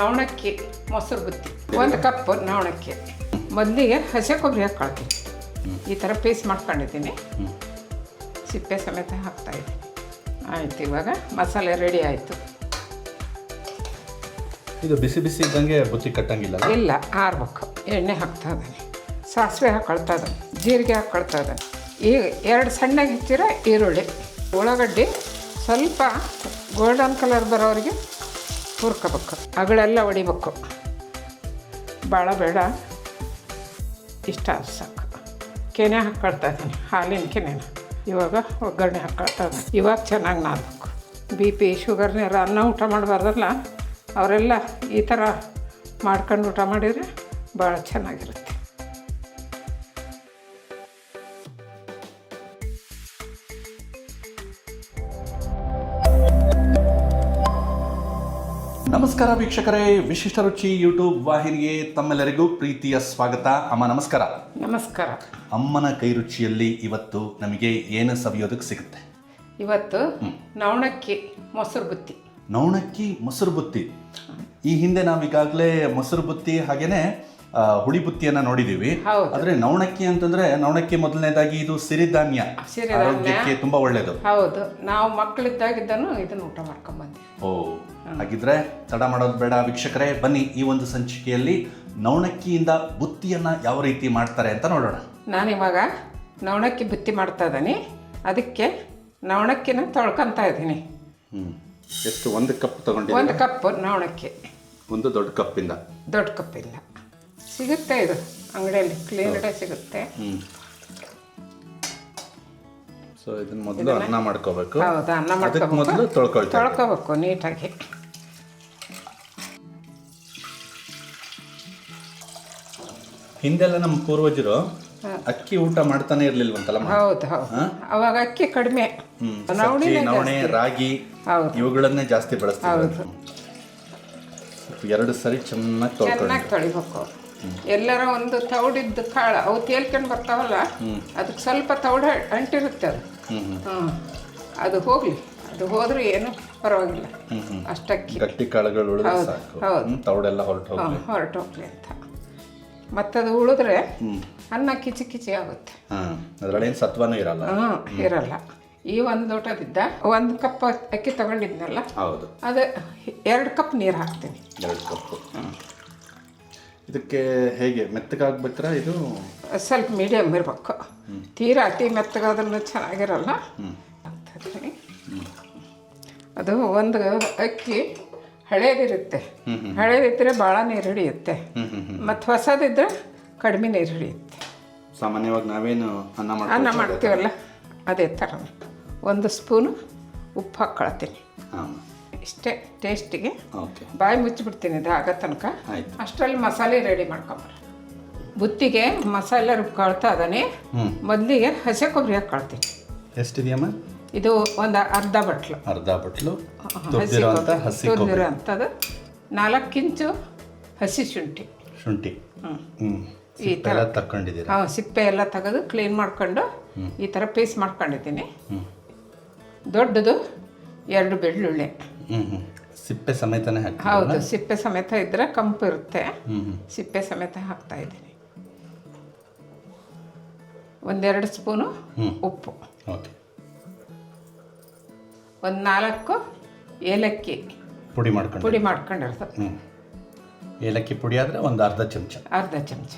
ನವಣಕ್ಕಿ ಮೊಸರು ಬುತ್ತಿ. ಒಂದು ಕಪ್ ನವಣಕ್ಕಿ. ಮೊದಲಿಗೆ ಹಸಿ ಕೊಬ್ಬರಿ ಹಾಕ್ಕೊಳ್ತೀನಿ. ಈ ಥರ ಪೇಸ್ಟ್ ಮಾಡ್ಕೊಂಡಿದ್ದೀನಿ. ಸಿಪ್ಪೆ ಸಮೇತ ಹಾಕ್ತಾಯಿದ್ದೀನಿ ಆಯಿತು ಆಯ್ತು ಇವಾಗ ಮಸಾಲೆ ರೆಡಿ ಆಯಿತು. ಇದು ಬಿಸಿ ಬಿಸಿ ಇದ್ದಂಗೆ ಬುತ್ತಿ ಕಟ್ಟಂಗಿಲ್ಲ ಇಲ್ಲ ಆರ್ಬೇಕು. ಎಣ್ಣೆ ಹಾಕ್ತಾ ಇದ್ದಾನೆ. ಸಾಸಿವೆ ಹಾಕ್ಕೊಳ್ತಾ ಇದ್ದಾನೆ. ಜೀರಿಗೆ ಹಾಕ್ಕೊಳ್ತಾ ಇದ್ದಾನೆ. ಈಗ ಎರಡು ಸಣ್ಣಗೆ ಹೆಚ್ಚಿರೋ ಈರುಳ್ಳಿ. ಉಳ್ಳಾಗಡ್ಡಿ ಸ್ವಲ್ಪ ಗೋಲ್ಡನ್ ಕಲರ್ ಬರೋರಿಗೆ ಹುರ್ಕೋಬೇಕು. ಅಗಳೆಲ್ಲ ಹೊಡಿಬೇಕು ಭಾಳ ಬೇಡ. ಇಷ್ಟ ಸಾಕು. ಕೆನೆ ಹಾಕ್ಕೊಳ್ತಾ ಇದ್ದೀನಿ. ಹಾಲಿನ ಕೆನೆನ. ಇವಾಗ ಒಗ್ಗರಣೆ ಹಾಕ್ಕೊಳ್ತಾ ಇದ್ದೀನಿ. ಇವಾಗ ಚೆನ್ನಾಗಿ ನಾದಬೇಕು. ಬಿ ಪಿ ಶುಗರ್ನೇರ ಅನ್ನ ಊಟ ಮಾಡಬಾರ್ದಲ್ಲ? ಅವರೆಲ್ಲ ಈ ಥರ ಮಾಡ್ಕೊಂಡು ಊಟ ಮಾಡಿದರೆ ಭಾಳ ಚೆನ್ನಾಗಿರುತ್ತೆ. ನಮಸ್ಕಾರ ವೀಕ್ಷಕರೇ ವಿಶಿಷ್ಟ ರುಚಿ ಯೂಟ್ಯೂಬ್ ವಾಹಿನಿಗೆ ತಮ್ಮೆಲ್ಲರಿಗೂ ಪ್ರೀತಿಯ ಸ್ವಾಗತ. ಅಮ್ಮ ನಮಸ್ಕಾರ. ನಮಸ್ಕಾರ. ಅಮ್ಮನ ಕೈ ರುಚಿಯಲ್ಲಿ ಇವತ್ತು ನಮಗೆ ಏನು ಸವಿಯೋದಕ್ಕೆ ಸಿಗುತ್ತೆ? ಇವತ್ತು ನವಣಕ್ಕಿ ಮೊಸರು ಬುತ್ತಿ. ನವಣಕ್ಕಿ ಮೊಸರು ಬುತ್ತಿ. ಈ ಹಿಂದೆ ನಾವು ಈಗಾಗಲೇ ಮೊಸರು ಬುತ್ತಿ ಹಾಗೇನೆ ಆ, ಹುಳಿ ಬುತ್ತಿಯನ್ನ ನೋಡಿದೀವಿ. ಆದ್ರೆ ನವಣಕ್ಕಿ ಅಂತಂದ್ರೆ ನವಣಕ್ಕಿ ಮೊದಲನೇದಾಗಿ ಇದು ಸಿರಿಧಾನ್ಯ. ಆರೋಗ್ಯಕ್ಕೆ ತುಂಬಾ ಒಳ್ಳೇದು. ಹೌದು. ನಾವು ಮಕ್ಕಳಿದ್ದಾಗಿದ್ದನು ಇದನ್ನು ಊಟ ಮಾಡ್ಕೊಂಡ್ಬಂದಿ ಓ ಹಾಗಿದ್ರೆ ತಡ ಮಾಡೋದು ಬೇಡ ವೀಕ್ಷಕರೇ ಬನ್ನಿ ಈ ಒಂದು ಸಂಚಿಕೆಯಲ್ಲಿ ನವಣಕ್ಕಿಯಿಂದ ಬುತ್ತಿಯನ್ನ ಯಾವ ರೀತಿ ಮಾಡ್ತಾರೆ ಅಂತ ನೋಡೋಣ. ನಾನಿವಾಗ ನವಣಕ್ಕಿ ಬುತ್ತಿ ಮಾಡ್ತಾ ಇದ್ದೀನಿ. ಅದಕ್ಕೆ ನವಣಕ್ಕಿನ ತೊಳ್ಕೊತಾ ಇದ್ದೀನಿ. ಹ್ಮ್. ಎಷ್ಟು ಒಂದು ಕಪ್ ತಗೊಂಡಿ ಒಂದು ಕಪ್ ನವಣಕ್ಕಿ. ಒಂದು ದೊಡ್ಡ ಕಪ್ಪಿಂದ. ದೊಡ್ಡ ಕಪ್ ಇಲ್ಲ ಸಿಗುತ್ತೆ ಇದು ಅಂಗಡಿಯಲ್ಲಿ ಕ್ಲೀನ್ ಡೇ ಸಿಗುತ್ತೆ. ಸೊ ಇದನ್ನ ಮೊದಲು ಅನ್ನ ಮಾಡ್ಕೋಬೇಕು. ಹೌದು ಅನ್ನ ಅದಕ್ಕೆ ಮೊದಲು ತೊಳ್ಕೊಳ್ತೀವಿ ತೊಳ್ಕೋಬೇಕು ನೀಟಾಗಿ. ಹಿಂದೆಲ್ಲ ನಮ್ಮ ಪೂರ್ವಜರು ಅಕ್ಕಿ ಊಟ ಮಾಡ್ತಾನೆ ಇರ್ಲಿಲ್ವಂತಲ್ಲ ಹೌದು ಹೌದು. ಅವಾಗ ಅಕ್ಕಿ ಕಡಿಮೆ. ನವಣೆ ರಾಗಿ ಇವುಗಳನ್ನೇ ಜಾಸ್ತಿ ಬಳಸ್ತಾರೆ ಎರಡು ಸರಿ ಚೆನ್ನಾಗಿ ತೊಳ್ಕೊಳ್ಬೇಕು ಎಲ್ಲರ ಒಂದು ತೌಡಿದ್ದ ಕಾಳು ಅವು ತೇಲ್ಕೊಂಡು ಬರ್ತಾವಲ್ಲ ಅದಕ್ಕೆ ಸ್ವಲ್ಪ ತೌಡ ಅಂಟಿರುತ್ತೆ ಅದು. ಹ್ಮ್. ಅದು ಹೋಗಲಿ ಅದು ಹೋದ್ರೂ ಏನು ಪರವಾಗಿಲ್ಲ. ಅಷ್ಟಕ್ಕಿ. ಗಟ್ಟಿ ಕಾಳುಗಳು ಹೌದು. ತೌಡೆಲ್ಲ ಹೊರಟು ಹೋಗ್ಲಿ. ಹೊರಟೋಗ್ಲಿ ಅಂತ. ಮತ್ತದು ಉಳಿದ್ರೆ ಅನ್ನ ಕಿಚಿ ಕಿಚಿ ಆಗುತ್ತೆ. ಅದರಲ್ಲೇನು ಸತ್ವನೂ ಇರಲ್ಲ. ಹ್ಞೂ ಇರಲ್ಲ. ಈ ಒಂದು ಲೋಟದಿದ್ದ ಒಂದು ಕಪ್ ಅಕ್ಕಿ ತಗೊಂಡಿದ್ನಲ್ಲ ಹೌದು. ಅದು ಎರಡು ಕಪ್ ನೀರು ಹಾಕ್ತೀನಿ. ಎರಡು ಕಪ್ಪು ಇದಕ್ಕೆ ಹೇಗೆ ಮೆತ್ತಗಾಗ್ಬೇಕ್ರ ಇದು? ಸ್ವಲ್ಪ ಮೀಡಿಯಮ್ ಇರಬೇಕು. ತೀರಾ ಅತಿ ಮೆತ್ತಗಾದ್ರೂ ಚೆನ್ನಾಗಿರಲ್ಲ. ಅದು ಒಂದು ಅಕ್ಕಿ ಹಳೇದಿರುತ್ತೆ. ಹಳೇದಿದ್ದರೆ ಭಾಳ ನೀರು ಹಿಡಿಯುತ್ತೆ. ಮತ್ತೆ ಹೊಸದಿದ್ರೆ ಹೊಸದಿದ್ದರೆ ಕಡಿಮೆ ನೀರು ಹಿಡಿಯುತ್ತೆ. ಸಾಮಾನ್ಯವಾಗಿ ನಾವೇನು ಅನ್ನ ಅನ್ನ ಮಾಡ್ತೀವಿ ಮಾಡ್ತೀವಲ್ಲ ಅದೇ ಥರ. ಒಂದು ಸ್ಪೂನು ಉಪ್ಪು ಹಾಕ್ಕೊಳ್ತೀನಿ. ಇಷ್ಟೇ ಟೇಸ್ಟಿಗೆ ಓಕೆ. ಬಾಯಿ ಮುಚ್ಚಿಬಿಡ್ತೀನಿ ಇದು ಆಗೋ ತನಕ. ಆಯ್ತು. ಅಷ್ಟರಲ್ಲಿ ಮಸಾಲೆ ರೆಡಿ ಮಾಡ್ಕೊಂಬರ ಬುತ್ತಿಗೆ ಮಸಾಲೆ ರುಬ್ಕೊಳ್ತಾ ಇದ್ದಾನೆ. ಮೊದಲಿಗೆ ಹಸಿ ಕೊಬ್ಬರಿ ಹಾಕ್ಕೊಳ್ತೀನಿ ಎಷ್ಟಿದೆಯಮ್ಮ ಇದು ಒಂದು ಅರ್ಧ ಬಟ್ಲು. ಅರ್ಧ ಬಟ್ಲು. ಹಸಿ ಹಸಿ ಕೊಬ್ಬರಿ. ತುರಿದಿರೋ ಅಂಥದ್ದು ನಾಲ್ಕು ಇಂಚು ಹಸಿ ಶುಂಠಿ. ಶುಂಠಿ. ಹ್ಞೂ ಈ ಥರ ಎಲ್ಲ ತಕ್ಕೊಂಡಿದ್ದೀರಾ ಹಾಂ ಸಿಪ್ಪೆ ಎಲ್ಲ ತೆಗೆದು ಕ್ಲೀನ್ ಮಾಡ್ಕೊಂಡು ಈ ಥರ ಪೀಸ್ ಮಾಡ್ಕೊಂಡಿದ್ದೀನಿ. ದೊಡ್ಡದು ಎರಡು ಬೆಳ್ಳುಳ್ಳಿ. ಸಿಪ್ಪೆ ಸಮೇತನೇ ಹಾಕಿ ಹೌದು ಸಿಪ್ಪೆ ಸಮೇತ ಇದ್ದರೆ ಕಂಪು ಇರುತ್ತೆ. ಸಿಪ್ಪೆ ಸಮೇತ ಹಾಕ್ತಾ ಇದ್ದೀನಿ. ಒಂದೆರಡು ಸ್ಪೂನು. ಉಪ್ಪು. ಓಕೆ. ಒಂದು ನಾಲ್ಕು ಏಲಕ್ಕಿ ಪುಡಿ ಮಾಡ್ಕೊಂಡು ಪುಡಿ ಮಾಡ್ಕೊಂಡಿರ್ತದೆ ಏಲಕ್ಕಿ ಪುಡಿ ಆದರೆ ಒಂದು ಅರ್ಧ ಚಮಚ. ಅರ್ಧ ಚಮಚ.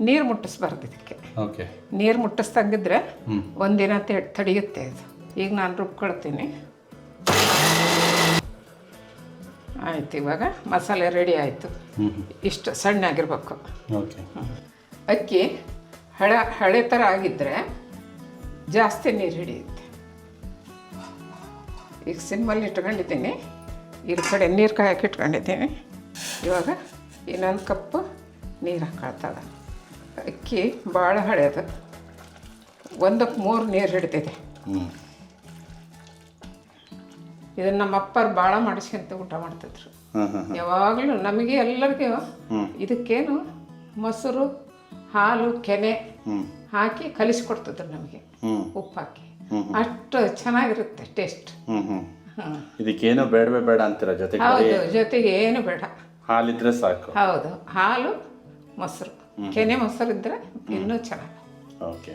ನೀರು ಮುಟ್ಟಿಸ್ಬಾರ್ದು ಇದಕ್ಕೆ. ಓಕೆ. ನೀರು ಮುಟ್ಟಿಸ್ದಂಗಿದ್ರೆ. ಒಂದಿನ ತಡೆಯುತ್ತೆ ಇದು ಈಗ ನಾನು ರುಬ್ಕೊಳ್ತೀನಿ. ಆಯ್ತು ಇವಾಗ ಮಸಾಲೆ ರೆಡಿ ಆಯಿತು. ಇಷ್ಟು ಸಣ್ಣಾಗಿರ್ಬೇಕು ಓಕೆ. ಅಕ್ಕಿ ಹಳ ಹಳೆ ಥರ ಆಗಿದ್ದರೆ ಜಾಸ್ತಿ ನೀರು ಹಿಡಿಯುತ್ತೆ. ಈಗ ಸಿಮ್ಮಲ್ಲಿ ಇಟ್ಕೊಂಡಿದ್ದೀನಿ. ಈ ಕಡೆ ನೀರು ಕಾಯಕ್ಕೆ ಇಟ್ಕೊಂಡಿದ್ದೀನಿ. ಇವಾಗ ಇನ್ನೊಂದು ಕಪ್ಪು ನೀರು ಹಾಕೊಳ್ತದ ಅಕ್ಕಿ ಭಾಳ ಹಳೆಯದು ಒಂದಕ್ಕೆ ಮೂರು ನೀರು ಹಿಡಿತಿದೆ ಇದನ್ನು ನಮ್ಮ ಅಪ್ಪರು ಭಾಳ ಮಾಡಿಸ್ಕೊಂತ ಊಟ ಮಾಡ್ತಿದ್ರು. ಯಾವಾಗ್ಲೂ ನಮಗೆ ಎಲ್ಲರಿಗೂ. ಇದಕ್ಕೇನು ಮೊಸರು ಹಾಲು ಕೆನೆ ಹಾಕಿ ಕಲಿಸ್ಕೊಡ್ತಿದ್ರು ನಮಗೆ. ಉಪ್ಪು ಹಾಕಿ. ಅಷ್ಟು ಚೆನ್ನಾಗಿರುತ್ತೆ ಟೇಸ್ಟ್ ಇದಕ್ಕೇನು ಬೇಡವೇ ಬೇಡ ಅಂತೀರ ಜೊತೆಗೆ ಹೌದು ಜೊತೆಗೆ ಏನು ಬೇಡ. ಹಾಲಿದ್ರೆ ಸಾಕು. ಹೌದು ಹಾಲು ಮೊಸರು. ಕೆನೆ ಮೊಸರು ಇದ್ರೆ ಇನ್ನೂ ಚೆನ್ನಾಗಿ. ಓಕೆ.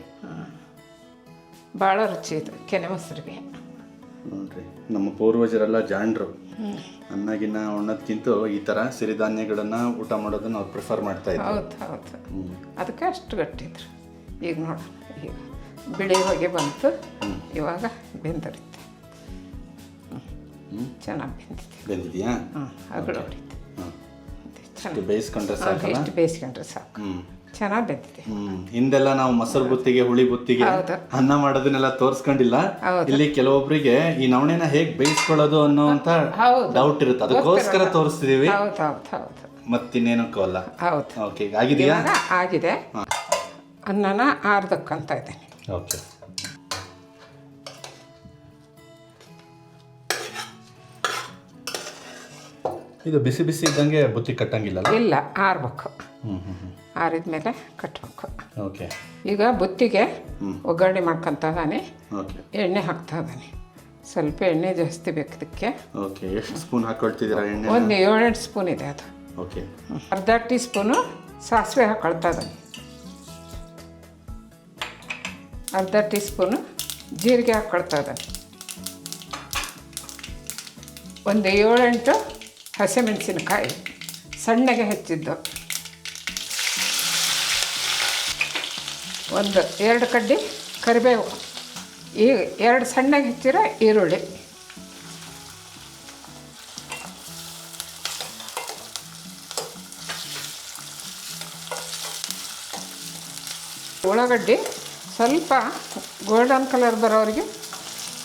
ಭಾಳ ರುಚಿ ಇದು ಕೆನೆ ಮೊಸರಿಗೆ. ನೋಡ್ರಿ ನಮ್ಮ ಪೂರ್ವಜರೆಲ್ಲ ಜಾಣರು. ಅನ್ನಗಿನ್ನ ಉಣ್ಣೋದ್ಕಿಂತ ಈ ಥರ ಸಿರಿಧಾನ್ಯಗಳನ್ನ ಊಟ ಮಾಡೋದನ್ನ ಅವ್ರು ಪ್ರಿಫರ್ ಮಾಡ್ತಾ ಇದ್ರು. ಹೌದು ಹೌದು. ಅದಕ್ಕೆ ಅಷ್ಟು ಗಟ್ಟಿದ್ರು ಈಗ ನೋಡೋಣ ಈಗ ಬಿಳಿ ಹೋಗಿ ಬಂತು. ಇವಾಗ ಬೆಂದರಿತೆ ಚೆನ್ನಾಗಿ ಬೆಂದಿದೆ. ಬೆಂದಿದ್ಯಾ? ಹ್ಞೂ ಅಗಳು ಹೊಡಿತು. ಹಾಂ ಬೇಯಿಸ್ಕೊಂಡ್ರೆ ಸಾಕು ಎಷ್ಟು ಬೇಯಿಸ್ಕೊಂಡ್ರೆ ಸಾಕು. ಚೆನ್ನಾಗಿ ಬೆಂದಿದೆ ಹ್ಮ್ ಹಿಂದೆಲ್ಲ ನಾವು ಮೊಸರು ಬುತ್ತಿಗೆ ಹುಳಿ ಬುತ್ತಿಗೆ ಹೌದು. ಅನ್ನ ಮಾಡೋದನ್ನೆಲ್ಲ ತೋರಿಸ್ಕೊಂಡಿಲ್ಲ. ಹೌದು. ಇಲ್ಲಿ ಕೆಲವೊಬ್ಬರಿಗೆ ಈ ನವಣೆನ ಹೇಗ್ ಬೇಯಿಸ್ಕೊಳ್ಳೋದು ಅನ್ನೋಂತ ಹೌದು. ಡೌಟ್ ಇರುತ್ತೆ. ಅದಕ್ಕೋಸ್ಕರ ತೋರಿಸ್ತಿದೀವಿ. ಹೌದು ಹೌದು ಹೌದು. ಮತ್ತಿನ್ನೇನಕ್ಕೂ ಅಲ್ಲ ಹೌದು. ಓಕೆ ಆಗಿದೆಯಾ ಇವಾಗ ಆಗಿದೆ. ಅನ್ನನ ಆರ್ದಕ್ಕಂತ ಇದ್ದೀನಿ. ಓಕೆ ಇದು ಬಿಸಿ ಬಿಸಿ ಇದ್ದಂಗೆ ಬುತ್ತಿ ಕಟ್ಟಂಗಿಲ್ಲ ಇಲ್ಲ ಆರ್ಬೇಕು. ಆರಿದ ಮೇಲೆ ಕಟ್ಟಬೇಕು ಓಕೆ. ಈಗ ಬುತ್ತಿಗೆ ಒಗ್ಗರಣೆ ಮಾಡ್ಕೊತ ಇದ್ದಾನೆ ಓಕೆ. ಎಣ್ಣೆ ಹಾಕ್ತಾ ಇದ್ದಾನೆ ಸ್ವಲ್ಪ ಎಣ್ಣೆ ಜಾಸ್ತಿ ಬೇಕು ಇದಕ್ಕೆ. ಓಕೆ ಎಷ್ಟು ಸ್ಪೂನ್ ಹಾಕೊಳ್ತಿದ್ದೀರಾ ಎಣ್ಣೆ ಒಂದು ಏಳೆಂಟು ಸ್ಪೂನ್ ಇದೆ ಅದು. ಓಕೆ. ಅರ್ಧ ಟೀ ಸ್ಪೂನು ಸಾಸಿವೆ ಹಾಕೊಳ್ತಾ ಇದ್ದಾನೆ ಅರ್ಧ ಟೀ ಸ್ಪೂನು ಜೀರಿಗೆ ಹಾಕೊಳ್ತಾ ಇದ್ದಾನೆ ಒಂದು ಏಳೆಂಟು ಹಸಿಮೆಣಸಿನಕಾಯಿ ಸಣ್ಣಗೆ ಹೆಚ್ಚಿದ್ದು. ಒಂದು ಎರಡು ಕಡ್ಡಿ ಕರಿಬೇವು. ಈ ಎರಡು ಸಣ್ಣಗೆ ಹೆಚ್ಚಿರೋ ಈರುಳ್ಳಿ. ಉಳ್ಳಾಗಡ್ಡಿ ಸ್ವಲ್ಪ ಗೋಲ್ಡನ್ ಕಲರ್ ಬರೋರಿಗೆ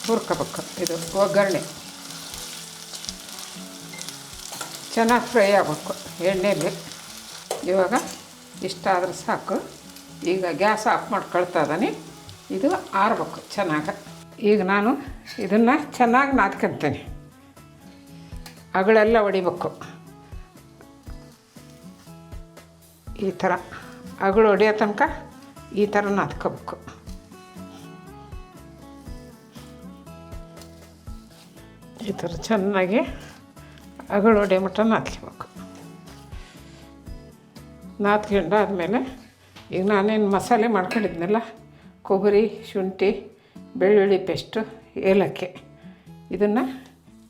ಹುರ್ಕೋಬೇಕು. ಇದು ಒಗ್ಗರಣೆ. ಚೆನ್ನಾಗಿ ಫ್ರೈ ಆಗಬೇಕು. ಎಣ್ಣೆಲಿ ಇವಾಗ ಇಷ್ಟಾದರೂ ಸಾಕು. ಈಗ ಗ್ಯಾಸ್ ಆಫ್ ಮಾಡ್ಕೊಳ್ತಾ ಇದ್ದಾನೆ ಇದು ಆರಬೇಕು ಚೆನ್ನಾಗಿ. ಈಗ ನಾನು ಇದನ್ನು ಚೆನ್ನಾಗಿ ನಾದ್ಕೊತೀನಿ. ಅಗಳೆಲ್ಲ ಹೊಡಿಬೇಕು ಈ ಥರ. ಅಗಳು ಹೊಡಿಯೋ ತನಕ ಈ ಥರ ನಾದ್ಕೋಬೇಕು. ಈ ಥರ ಚೆನ್ನಾಗಿ ಅಗಳು ಒಡೆ ಮಟ್ಟ ನಾದ್ಕೋಬೇಕು. ನಾದ್ಕೊಂಡು ಆದಮೇಲೆ ಈಗ ನಾನೇನು ಮಸಾಲೆ ಮಾಡ್ಕೊಂಡಿದ್ನಲ್ಲ, ಕೊಬ್ಬರಿ, ಶುಂಠಿ, ಬೆಳ್ಳುಳ್ಳಿ ಪೇಸ್ಟು, ಏಲಕ್ಕಿ, ಇದನ್ನು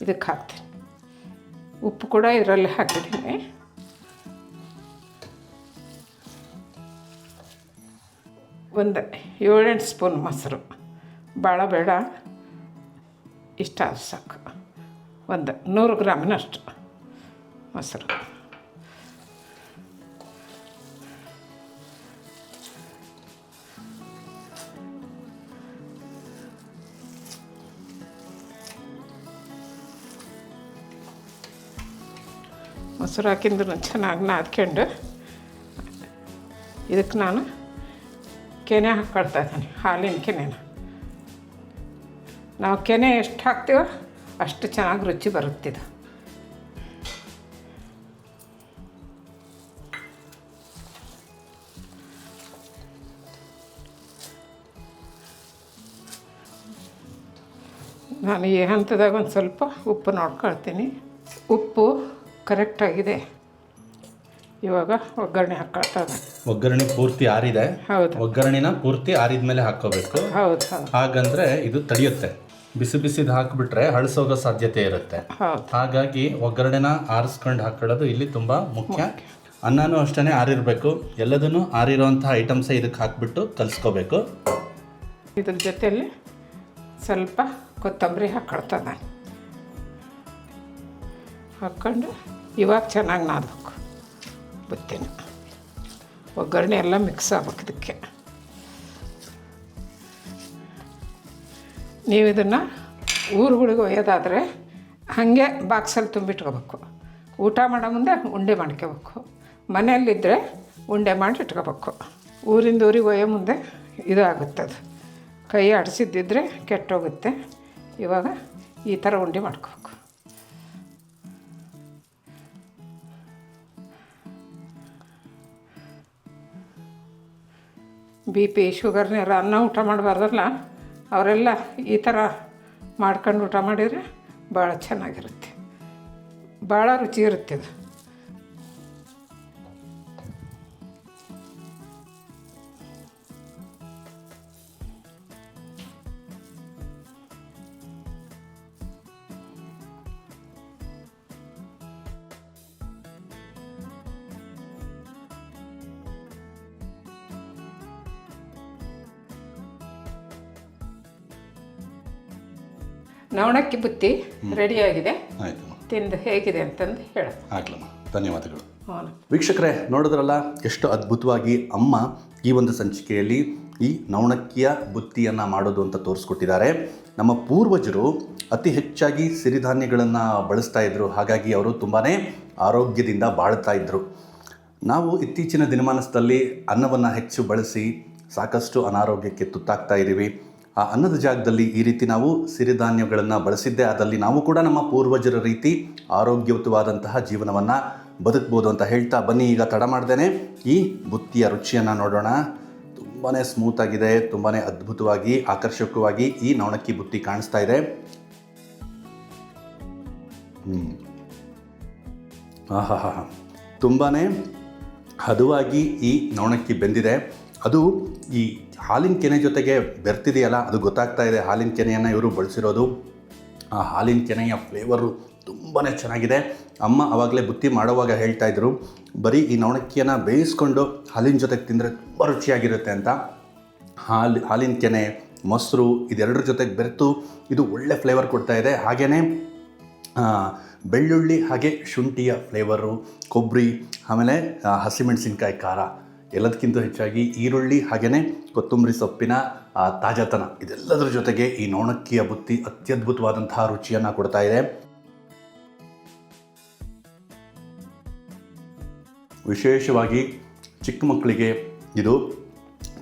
ಇದಕ್ಕೆ ಹಾಕ್ತೀನಿ. ಉಪ್ಪು ಕೂಡ ಇದರಲ್ಲಿ ಹಾಕಿದ್ದೀನಿ. ಒಂದು ಏಳೆಂಟು ಸ್ಪೂನ್ ಮೊಸರು. ಭಾಳ ಬೇಡ, ಇಷ್ಟ ಸಾಕು. ಒಂದು ನೂರು ಗ್ರಾಮಿನಷ್ಟು ಮೊಸರು. ಮೊಸರು ಹಾಕಿದ್ರು ಚೆನ್ನಾಗಿ ನಾದ್ಕೊಂಡು ಇದಕ್ಕೆ ನಾನು ಕೆನೆ ಹಾಕ್ಕೊಳ್ತಾ ಇದ್ದೀನಿ, ಹಾಲಿನ ಕೆನೆನ. ನಾವು ಕೆನೆ ಎಷ್ಟು ಹಾಕ್ತೀವೋ ಅಷ್ಟು ಚೆನ್ನಾಗಿ ರುಚಿ ಬರುತ್ತಿದೆ ನಾನು ಈ ಹಂತದಾಗ ಒಂದು ಸ್ವಲ್ಪ ಉಪ್ಪು ನೋಡ್ಕೊಳ್ತೀನಿ. ಉಪ್ಪು ಕರೆಕ್ಟಾಗಿದೆ ಇವಾಗ ಒಗ್ಗರಣೆ ಹಾಕೊಳ್ತಾರೆ ಒಗ್ಗರಣೆ ಪೂರ್ತಿ ಆರಿದೆ. ಹೌದು. ಒಗ್ಗರಣೆನ ಪೂರ್ತಿ ಆರಿದ್ಮೇಲೆ ಹಾಕೋಬೇಕು ಹೌದು ಹೌದು. ಹಾಗಂದ್ರೆ ಇದು ತಡಿಯುತ್ತೆ. ಬಿಸಿ ಬಿಸಿದು ಹಾಕಿಬಿಟ್ರೆ ಹಳಸೋಗೋ ಸಾಧ್ಯತೆ ಇರುತ್ತೆ. ಹಾಗಾಗಿ ಒಗ್ಗರಣೆನ ಆರಿಸ್ಕೊಂಡು ಹಾಕೊಳ್ಳೋದು ಇಲ್ಲಿ ತುಂಬ ಮುಖ್ಯ. ಅನ್ನನೂ ಅಷ್ಟೇ ಆರಿರಬೇಕು. ಎಲ್ಲದನ್ನು ಆರಿರೋಂಥ ಐಟಮ್ಸೇ ಇದಕ್ಕೆ ಹಾಕಿಬಿಟ್ಟು ಕಲಿಸ್ಕೋಬೇಕು. ಇದ್ರ ಜೊತೆಯಲ್ಲಿ ಸ್ವಲ್ಪ ಕೊತ್ತಂಬರಿ ಹಾಕ್ಕೊಳ್ತಾ ನಾನು. ಹಾಕ್ಕೊಂಡು ಇವಾಗ ಚೆನ್ನಾಗಿ ನಾದಬೇಕು. ಬುತ್ತಿನ. ಒಗ್ಗರಣೆ ಎಲ್ಲ ಮಿಕ್ಸ್ ಆಗ್ಬೇಕು ಇದಕ್ಕೆ. ನೀವು ಇದನ್ನು ಊರುಗಳಿಗೆ ಒಯ್ಯೋದಾದರೆ ಹಾಗೆ ಬಾಕ್ಸಲ್ಲಿ ತುಂಬಿಟ್ಕೋಬೇಕು. ಊಟ ಮಾಡೋ ಮುಂದೆ ಉಂಡೆ ಮಾಡ್ಕೋಬೇಕು. ಮನೆಯಲ್ಲಿದ್ದರೆ ಉಂಡೆ ಮಾಡಿ ಇಟ್ಕೋಬೇಕು. ಊರಿಂದ ಊರಿಗೆ ಒಯ್ಯೋ ಮುಂದೆ ಇದಾಗುತ್ತೆ ಅದು. ಕೈ ಆಡಿಸಿದ್ದಿದ್ರೆ ಕೆಟ್ಟೋಗುತ್ತೆ. ಇವಾಗ ಈ ಥರ ಉಂಡೆ ಮಾಡ್ಕೋಬೇಕು. ಬಿ ಪಿ ಶುಗರ್ನೆಲ್ಲ ಅನ್ನ ಊಟ ಮಾಡಬಾರ್ದಲ್ಲ? ಅವರೆಲ್ಲ ಈ ಥರ ಮಾಡ್ಕೊಂಡು ಊಟ ಮಾಡಿದರೆ ಭಾಳ ಚೆನ್ನಾಗಿರುತ್ತೆ. ಭಾಳ ರುಚಿ ಇರುತ್ತೆ ಇದು ನವಣಕ್ಕಿ ಬುತ್ತಿ ರೆಡಿಯಾಗಿದೆ. ಆಯ್ತು ತಿಂದು ಹೇಗಿದೆ ಅಂತಂದು ಹೇಳ. ಆಗ್ಲಮ್ಮ ಧನ್ಯವಾದಗಳು. ವೀಕ್ಷಕರೇ ನೋಡಿದ್ರಲ್ಲ ಎಷ್ಟು ಅದ್ಭುತವಾಗಿ ಅಮ್ಮ ಈ ಒಂದು ಸಂಚಿಕೆಯಲ್ಲಿ ಈ ನವಣಕ್ಕಿಯ ಬುತ್ತಿಯನ್ನು ಮಾಡೋದು ಅಂತ ತೋರಿಸ್ಕೊಟ್ಟಿದ್ದಾರೆ. ನಮ್ಮ ಪೂರ್ವಜರು ಅತಿ ಹೆಚ್ಚಾಗಿ ಸಿರಿಧಾನ್ಯಗಳನ್ನು ಬಳಸ್ತಾ ಇದ್ದರು ಹಾಗಾಗಿ ಅವರು ತುಂಬಾ ಆರೋಗ್ಯದಿಂದ ಬಾಳ್ತಾ ಇದ್ದರು ನಾವು ಇತ್ತೀಚಿನ ದಿನಮಾನದಲ್ಲಿ ಅನ್ನವನ್ನು ಹೆಚ್ಚು ಬಳಸಿ ಸಾಕಷ್ಟು ಅನಾರೋಗ್ಯಕ್ಕೆ ತುತ್ತಾಗ್ತಾ ಇದ್ದೀವಿ. ಆ, ಅನ್ನದ ಜಾಗದಲ್ಲಿ ಈ ರೀತಿ ನಾವು ಸಿರಿಧಾನ್ಯಗಳನ್ನು ಬಳಸಿದ್ದೆ ಅದರಲ್ಲಿ ನಾವು ಕೂಡ ನಮ್ಮ ಪೂರ್ವಜರ ರೀತಿ ಆರೋಗ್ಯಯುತವಾದಂತಹ ಜೀವನವನ್ನು ಬದುಕ್ಬೋದು ಅಂತ ಹೇಳ್ತಾ ಬನ್ನಿ. ಈಗ ತಡ ಮಾಡ್ದೇನೆ. ಈ ಬುತ್ತಿಯ ರುಚಿಯನ್ನು ನೋಡೋಣ. ತುಂಬಾ ಸ್ಮೂತಾಗಿದೆ ತುಂಬಾ ಅದ್ಭುತವಾಗಿ, ಆಕರ್ಷಕವಾಗಿ ಈ ನವಣಕ್ಕಿ ಬುತ್ತಿ ಕಾಣಿಸ್ತಾ ಇದೆ. ಹ್ಞೂ ತುಂಬಾ ಹದವಾಗಿ ಈ ನವಣಕ್ಕಿ ಬೆಂದಿದೆ. ಅದು ಈ ಹಾಲಿನ ಕೆನೆ ಜೊತೆಗೆ ಬೆರ್ತಿದೆಯಲ್ಲ, ಅದು ಗೊತ್ತಾಗ್ತಾ ಇದೆ. ಹಾಲಿನ ಕೆನೆಯನ್ನು ಇವರು ಬಳಸಿರೋದು. ಆ ಹಾಲಿನ ಕೆನೆಯ ಫ್ಲೇವರು ತುಂಬಾ ಚೆನ್ನಾಗಿದೆ. ಅಮ್ಮ ಆವಾಗಲೇ ಬುತ್ತಿ ಮಾಡುವಾಗ ಹೇಳ್ತಾ ಇದ್ರು, ಬರೀ ಈ ನವಣಕ್ಕಿಯನ್ನು ಬೇಯಿಸ್ಕೊಂಡು ಹಾಲಿನ ಜೊತೆಗೆ ತಿಂದರೆ ತುಂಬ ರುಚಿಯಾಗಿರುತ್ತೆ ಅಂತ. ಹಾಲು, ಹಾಲಿನ ಕೆನೆ, ಮೊಸರು ಇದೆರಡರ ಜೊತೆಗೆ ಬೆರೆತು ಇದು ಒಳ್ಳೆ ಫ್ಲೇವರ್ ಕೊಡ್ತಾ ಇದೆ. ಹಾಗೆಯೇ ಬೆಳ್ಳುಳ್ಳಿ ಹಾಗೆ ಶುಂಠಿಯ ಫ್ಲೇವರು ಕೊಬ್ಬರಿ ಆಮೇಲೆ ಹಸಿಮೆಣಸಿನ್ಕಾಯಿ ಖಾರ. ಎಲ್ಲದಕ್ಕಿಂತ ಹೆಚ್ಚಾಗಿ ಈರುಳ್ಳಿ ಹಾಗೆಯೇ ಕೊತ್ತಂಬರಿ ಸೊಪ್ಪಿನ ತಾಜಾತನ ಇದೆಲ್ಲದರ ಜೊತೆಗೆ ಈ ನೋಣಕ್ಕಿಯ ಬುತ್ತಿ ಅತ್ಯದ್ಭುತವಾದಂತಹ ರುಚಿಯನ್ನು ಕೊಡ್ತಾ ಇದೆ. ವಿಶೇಷವಾಗಿ ಚಿಕ್ಕ ಮಕ್ಕಳಿಗೆ ಇದು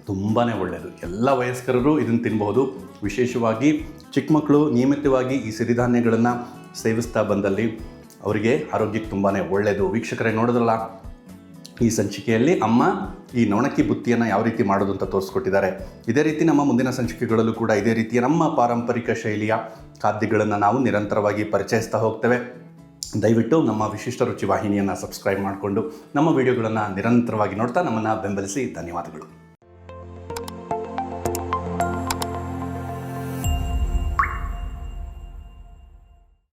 ತುಂಬಾ ಒಳ್ಳೆಯದು ಎಲ್ಲ ವಯಸ್ಕರರು ಇದನ್ನು ತಿನ್ಬಹುದು. ವಿಶೇಷವಾಗಿ ಚಿಕ್ಕ ಮಕ್ಕಳು ನಿಯಮಿತವಾಗಿ ಈ ಸಿರಿಧಾನ್ಯಗಳನ್ನು ಸೇವಿಸ್ತಾ ಬಂದಲ್ಲಿ ಅವರಿಗೆ ಆರೋಗ್ಯಕ್ಕೆ ತುಂಬಾ ಒಳ್ಳೆಯದು ವೀಕ್ಷಕರೇ ನೋಡಿದ್ರಲ್ಲ ಈ ಸಂಚಿಕೆಯಲ್ಲಿ ಅಮ್ಮ ಈ ನವಣಕ್ಕಿ ಬುತ್ತಿಯನ್ನು ಯಾವ ರೀತಿ ಮಾಡೋದು ಅಂತ ತೋರಿಸ್ಕೊಟ್ಟಿದ್ದಾರೆ. ಇದೇ ರೀತಿ ನಮ್ಮ ಮುಂದಿನ ಸಂಚಿಕೆಗಳಲ್ಲೂ ಕೂಡ ಇದೇ ರೀತಿಯ ನಮ್ಮ ಪಾರಂಪರಿಕ ಶೈಲಿಯ ಖಾದ್ಯಗಳನ್ನು ನಾವು ನಿರಂತರವಾಗಿ ಪರಿಚಯಿಸ್ತಾ ಹೋಗ್ತೇವೆ. ದಯವಿಟ್ಟು ನಮ್ಮ ವಿಶಿಷ್ಟ ರುಚಿ ವಾಹಿನಿಯನ್ನು ಸಬ್ಸ್ಕ್ರೈಬ್ ಮಾಡಿಕೊಂಡು ನಮ್ಮ ವಿಡಿಯೋಗಳನ್ನು ನಿರಂತರವಾಗಿ ನೋಡ್ತಾ ನಮ್ಮನ್ನು ಬೆಂಬಲಿಸಿ ಧನ್ಯವಾದಗಳು.